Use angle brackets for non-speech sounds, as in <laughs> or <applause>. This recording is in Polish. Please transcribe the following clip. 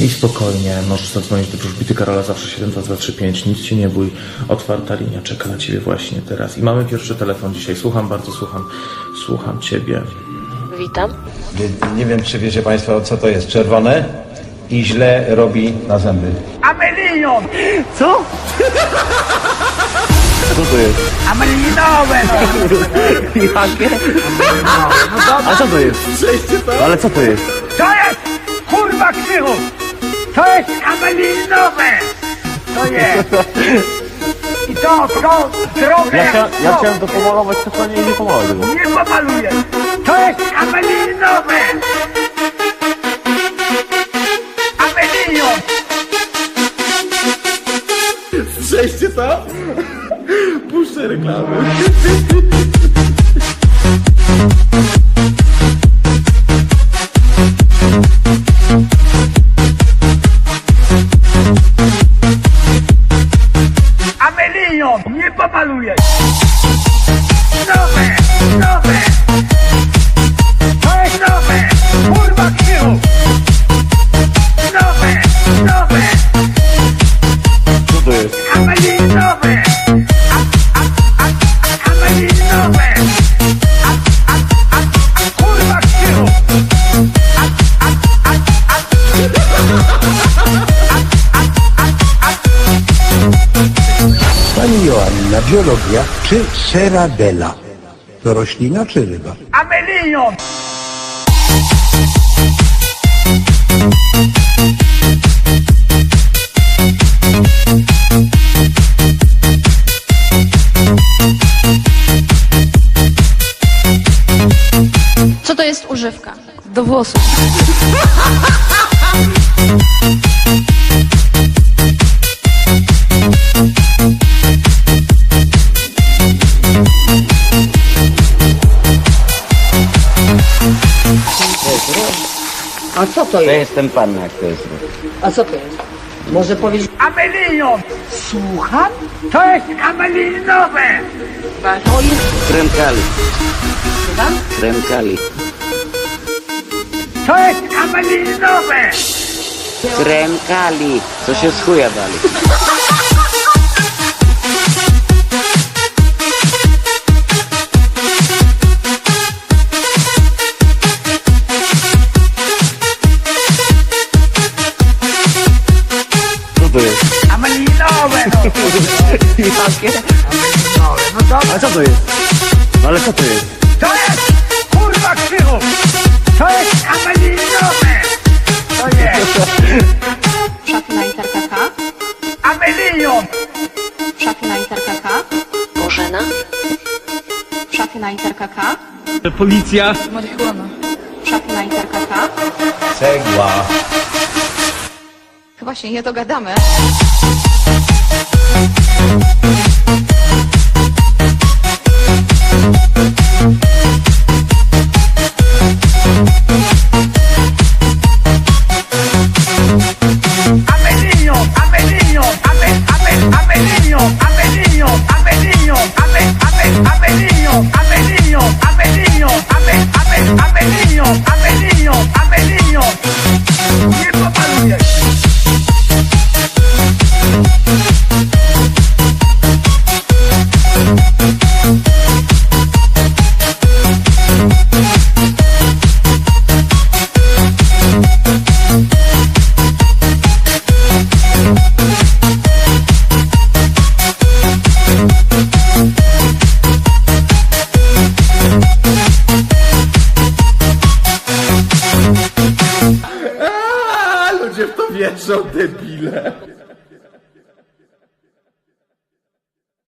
I spokojnie, możesz zadzwonić do wróżbity Karola zawsze 72235, nic się nie bój, otwarta linia czeka na ciebie właśnie teraz. I mamy pierwszy telefon dzisiaj, słucham, bardzo słucham, słucham ciebie. Witam. Nie, nie wiem, czy wiecie Państwo, co to jest. Czerwone i źle robi na zęby. Amelinion! Co? Co to jest? Amelinowe! No. Jakie? A co to jest? Ale co to jest? To jest kurwa krzychu! To jest amelinowe! To jest! I to, to drogę Ja, jak chcia, ja chciałem to pomalować, to nie, nie. Nie pomaluję! To jest amelinowe! Przejście to? Puszczę reklamy. Amelinion! Nie pomaluję! Nowe! Nowe! Joanna, biologia czy seradela? To roślina czy ryba? Amelinion! Co to jest używka? Do włosów. <laughs> A co to To jest? jest ten pan, jak to jest. A co to jest? Może powiedzieć, Amelinion! Słucham? To jest amelinowe! to jest Kremkali, tam? kremkali, To jest amelinowe! kremkali. Co się z chuja dali. Jakie? Amelinowe. No dobra. A co to jest? Ale co to jest? To jest kurwa krzychu! To jest amelinowe! To jest Szafy na literkę K. amelinion! Szafy na literkę K. Bożena. Szafy na literkę K. Policja. Marihuana. Szafy na literkę K. Cegła. Chyba się nie dogadamy. Mm-hmm. Wierzą, debile.